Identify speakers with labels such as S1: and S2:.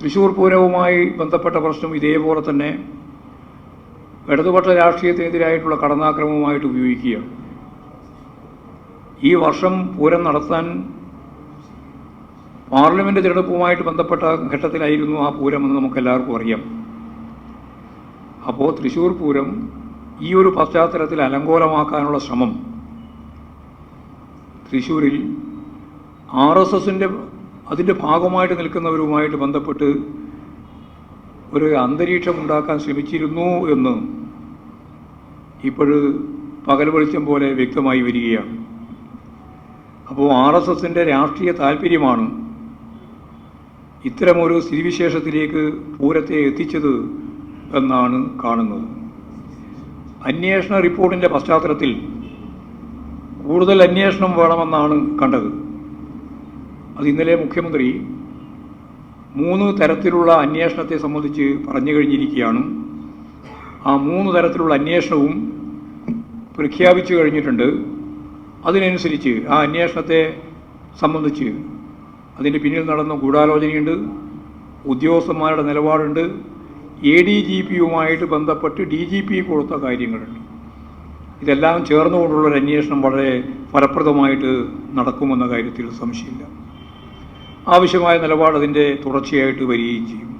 S1: തൃശ്ശൂർ പൂരവുമായി ബന്ധപ്പെട്ട പ്രശ്നം ഇതേപോലെ തന്നെ ഇടതുപക്ഷ രാഷ്ട്രീയത്തിനെതിരായിട്ടുള്ള കടന്നാക്രമവുമായിട്ട് ഉപയോഗിക്കുകയാണ്. ഈ വർഷം പൂരം നടത്താൻ പാർലമെന്റ് തിരഞ്ഞെടുപ്പുമായിട്ട് ബന്ധപ്പെട്ട ഘട്ടത്തിലായിരുന്നു ആ പൂരം എന്ന് നമുക്ക് എല്ലാവർക്കും അറിയാം. അപ്പോൾ തൃശ്ശൂർ പൂരം ഈ ഒരു പശ്ചാത്തലത്തിൽ അലങ്കോലമാക്കാനുള്ള ശ്രമം. തൃശ്ശൂരിൽ ആർ എസ് എസിന്റെ അതിന്റെ ഭാഗമായിട്ട് നിൽക്കുന്നവരുമായിട്ട് ബന്ധപ്പെട്ട് ഒരു അന്തരീക്ഷം ഉണ്ടാക്കാൻ ശ്രമിച്ചിരുന്നു എന്ന് ഇപ്പോൾ പകൽ വെളിച്ചം പോലെ വ്യക്തമായി വരികയാണ്. അപ്പോൾ ആർ എസ് എസിന്റെ രാഷ്ട്രീയ താല്പര്യമാണ് ഇത്തരമൊരു സ്ഥിതിവിശേഷത്തിലേക്ക് പൂരത്തെ എത്തിച്ചത് എന്നാണ് കാണുന്നത്. അന്വേഷണ റിപ്പോർട്ടിന്റെ പശ്ചാത്തലത്തിൽ കൂടുതൽ അന്വേഷണം വേണമെന്നാണ് കണ്ടത്. അത് ഇന്നലെ മുഖ്യമന്ത്രി മൂന്ന് തരത്തിലുള്ള അന്വേഷണത്തെ സംബന്ധിച്ച് പറഞ്ഞു കഴിഞ്ഞിരിക്കുകയാണ്. ആ മൂന്ന് തരത്തിലുള്ള അന്വേഷണവും പ്രഖ്യാപിച്ചു കഴിഞ്ഞിട്ടുണ്ട്. അതിനനുസരിച്ച് ആ അന്വേഷണത്തെ സംബന്ധിച്ച് അതിന്റെ പിന്നിൽ നടന്ന ഗൂഢാലോചനയുണ്ട്. ഉദ്യോഗസ്ഥന്മാരുടെ നിലപാടുണ്ട്. എ ഡി ജി പിയുമായിട്ട് ബന്ധപ്പെട്ട് ഡി ജി പി കൊടുത്ത കാര്യങ്ങളുണ്ട്. ഇതെല്ലാം ചേർന്നുകൊണ്ടുള്ളൊരു അന്വേഷണം വളരെ ഫലപ്രദമായിട്ട് നടക്കുമെന്ന കാര്യത്തിൽ സംശയമില്ല. ആവശ്യമായ നിലപാട് അതിന്റെ തുടർച്ചയായിട്ട് വരികയും ചെയ്യും.